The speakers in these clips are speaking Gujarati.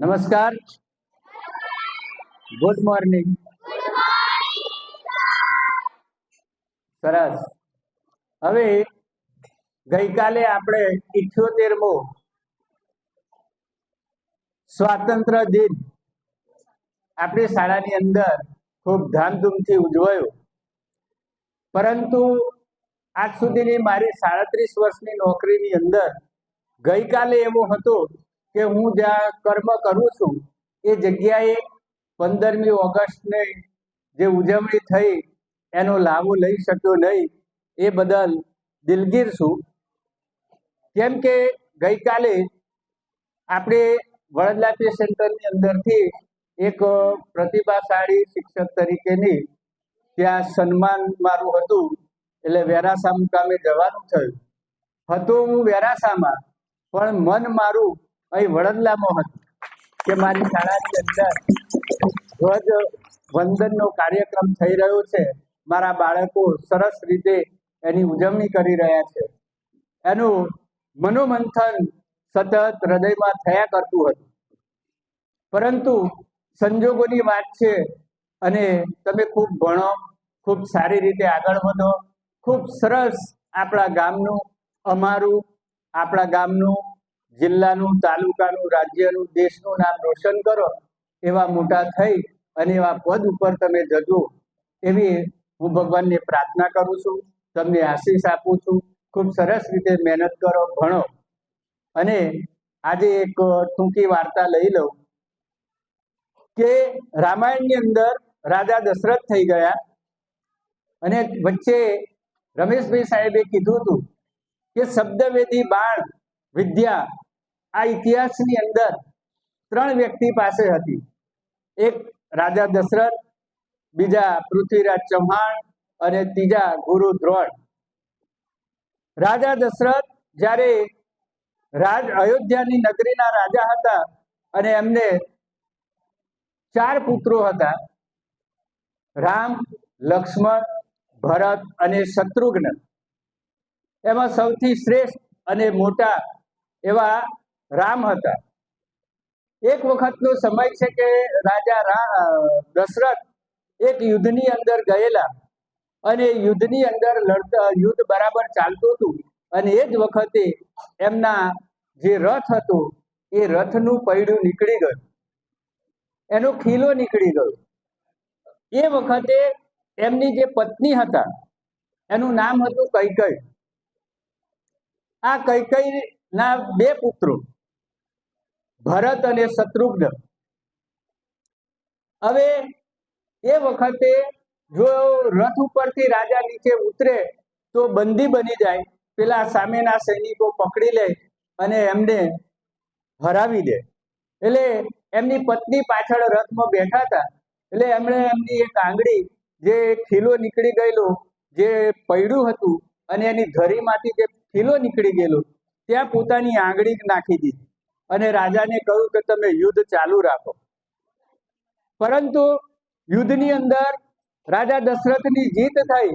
નમસ્કાર. ગુડ મોર્નિંગ સરસ. હવે ગઈકાલે આપણે ઇઠ્યોતેરમો સ્વાતંત્ર્ય દિન આપણી શાળાની અંદર ખૂબ ધામધૂમથી ઉજવાયો. પરંતુ આજ સુધીની મારી સાડત્રીસ વર્ષની નોકરીની અંદર ગઈકાલે એવું હતું કે હું જ્યાં કર્મ કરું છું, એ જગ્યાએ પંદરમી ઓગસ્ટને જે ઉજવણી થઈ, એનો લાભો લઈ શક્યો નહીં, એ બદલ દિલગીર છું. કેમ કે ગઈકાલે આપણે વડોદરા સેન્ટરની અંદરથી એક પ્રતિભાશાળી શિક્ષક તરીકેની ત્યાં સન્માન મારું હતું, એટલે વેરાસા મુકામે જવાનું થયું. હતું હું વેરાસામાં, પણ મન મારું અહીં વડોદરામાં હતું કે મારી શાળાની અંદર ધ્વજ વંદનનો કાર્યક્રમ થઈ રહ્યો છે. મારા બાળકો સરસ રીતે એની ઉજવણી કરી રહ્યા છે. એનું મનોમંથન સતત હૃદયમાં થયા કરતું હતું. પરંતુ સંજોગોની વાત છે અને તમે ખૂબ ભણો, ખૂબ સારી રીતે આગળ વધો, ખૂબ સરસ આપણા ગામનું, અમારું આપણા ગામનું જિલ્લાનું, તાલુકાનું, રાજ્યનું, દેશનું નામ રોશન કરો એવા મોટા થઈ અને એવા પદ ઉપર તમે જજો એવી હું ભગવાનને પ્રાર્થના કરું છું. તમને આશીષ આપું છું. ખૂબ સરસ રીતે મહેનત કરો, ભણો. અને આજે એક ટૂંકી વાર્તા લઈ લઉં કે રામાયણની અંદર રાજા દશરથ થઈ ગયા અને વચ્ચે રમેશભાઈ સાહેબે કીધું હતું કે શબ્દવેદી બાણ વિદ્યા આ ઇતિહાસની અંદર ત્રણ વ્યક્તિ પાસે હતી. એક રાજા દશરથ, બીજા પૃથ્વીરાજ ચૌહાણ અને ત્રીજા ગુરુ દ્રોણ. રાજા દશરથ જ્યારે રાજ અયોધ્યાની નગરીના રાજા હતા અને એમને ચાર પુત્રો હતા, રામ, લક્ષ્મણ, ભરત અને શત્રુઘ્ન. એમાં સૌથી શ્રેષ્ઠ અને મોટા એવા રામ હતા. એક વખતનો સમય છે કે રાજા દશરથ એક યુદ્ધની અંદર ગયેલા અને યુદ્ધની અંદર લડતા, યુદ્ધ બરાબર ચાલતું હતું અને એ જ વખતે એમના જે રથ હતો એ રથનું પૈડું નીકળી ગયું. એનો ખીલો નીકળી ગયો. એ વખતે એમની જે પત્ની હતા, એનું નામ હતું કૈકઈ આ કૈકઈ ના બે પુત્રો ભરત અને શત્રુઘ્ન. હવે એ વખતે જો રથ ઉપરથી રાજા નીચે ઉતરે તો બંદી બની જાય. પેલા સામેના સૈનિકો પકડી લે અને એમને હરાવી દે. એટલે એમની પત્ની પાછળ રથમાં બેઠા હતા. એટલે એમણે એમની એક આંગળી જે ખીલો નીકળી ગયેલો, જે પૈડું હતું અને એની ધરીમાંથી જે ખીલો નીકળી ગયેલો, ત્યાં પોતાની આંગળી નાખી દીધી. અને રાજાને કહ્યું કે તમે યુદ્ધ ચાલુ રાખો. પરંતુ યુદ્ધની અંદર રાજા દશરથની જીત થઈ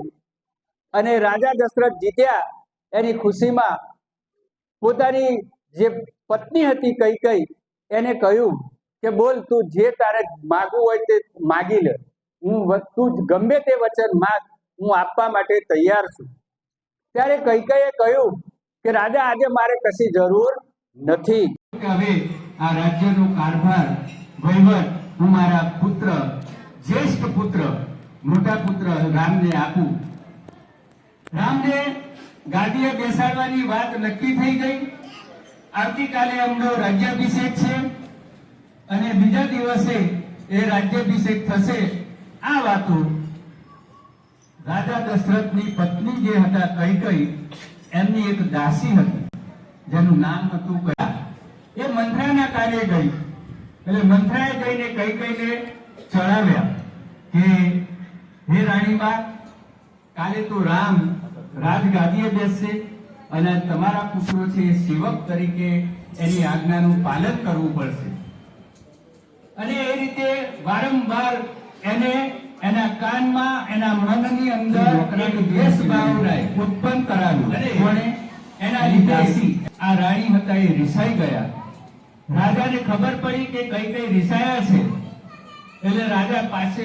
અને રાજા દશરથ જીત્યા એની ખુશીમાં પોતાની જે પત્ની હતી કઈ કઈ એને કહ્યું કે બોલ તું જે તારે માગવું હોય તે માગી લે. હું તું ગમે તે વચન માગ, હું આપવા માટે તૈયાર છું. ત્યારે કૈકઈએ કહ્યું કે રાજા આજે મારે કશી જરૂર નથી. હવે આ રાજ્યનો કારભાર વહીવટ હું મારા પુત્ર, જ્યેષ્ઠ પુત્ર, મોટા પુત્ર રામને આપું. રામને ગાદીએ બેસાડવાની વાત નક્કી થઈ ગઈ. આવતીકાલે અમનો રાજ્યાભિષેક છે અને બીજા દિવસે એ રાજ્યાભિષેક થશે. આ વાતો રાજા દશરથની પત્ની જે હતા કૈકઈ એમની એક દાસી હતી, જેનું નામ હતું એ મંથરાના કાર્ય ગઈ. એટલે મંથરાએ ગઈને કઈ કઈને ચડાવ્યા કે હે રાણીબા કાલે તો રામ રાજગાદીએ બેસશે અને તમારા પુત્રો છે એ સેવક તરીકે એની આજ્ઞાનું પાલન કરવું પડશે. અને એ રીતે વારંવાર એને એના કાનમાં એના મનની અંદર એક દ્વેષ ભાવ ઉત્પન્ન કરાવ્યું. અને એના લીધે આ રાણી હતા એ રિસાઈ ગયા. રાજાને ખબર પડી કે કઈ કઈ રિસાયા છે. એટલે રાજા પાસે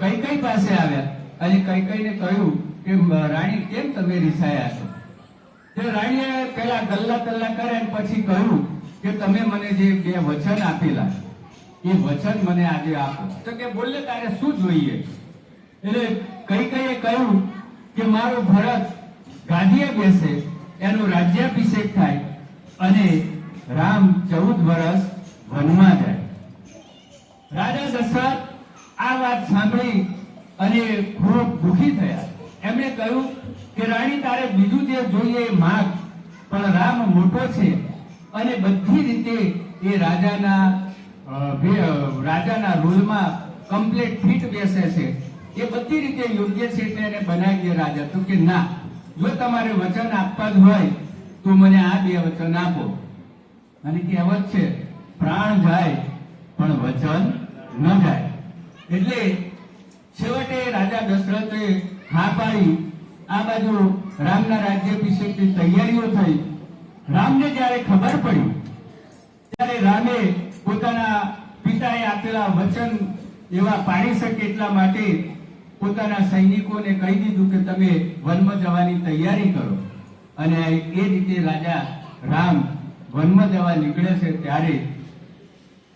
કઈ કઈ પાસે આવ્યા અને કઈ કઈને કહ્યું કે રાણી, કેમ તમે રિસાયા છો? તે રાણીએ પેલા ગલ્લા તલ્લા કરે અને પછી કહ્યું કે, તમે મને જે બે વચન આપેલા એ વચન મને આજે આપો. તો કે, બોલે તારે શું જોઈએ? એટલે કઈ કઈએ કહ્યું કે, મારો ભરત ગાદીએ બેસે, એનો રાજ્યાભિષેક થાય અને રામ ચૌદ વર્ષ વનમાં જાય. રાજા દશરથ આ વાત સાંભળી અને ખૂબ દુઃખી થયા. એમણે કહ્યું કે, રાણી, તારે બીજું જે જોઈએ માગ, પણ રામ મોટો છે અને બધી રીતે એ રાજાના રાજાના રોલમાં કમ્પ્લીટ ફિટ બેસે છે. એ બધી રીતે યોગ્ય છે એટલે એને બનાવી દે રાજા. તો કે, ના, જો તમારે વચન આપવા જ હોય, તો મને આ બે વચન આપો. અને કહેવત છે, પ્રાણ જાય, પણ વચન ન જાય. એટલે છેવટે રાજા દશરથે હા પાડી આ બાજુ રામના રાજ્યાભિષેકની તૈયારીઓ થઈ. રામને જ્યારે ખબર પડી, ત્યારે રામે પોતાના પિતાએ આપેલા વચન એવા પાડી શકે એટલા માટે પોતાના સૈનિકોને કહી દીધું કે તમે વનમાં જવાની તૈયારી કરો. અને એ રીતે રાજા રામ વનમાં જવા નીકળે છે ત્યારે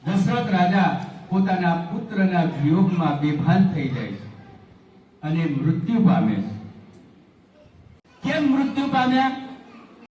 દશરથ રાજા પોતાના પુત્રના વિયોગમાં બેભાન થઈ જાય છે અને મૃત્યુ પામે છે. કેમ મૃત્યુ પામ્યા?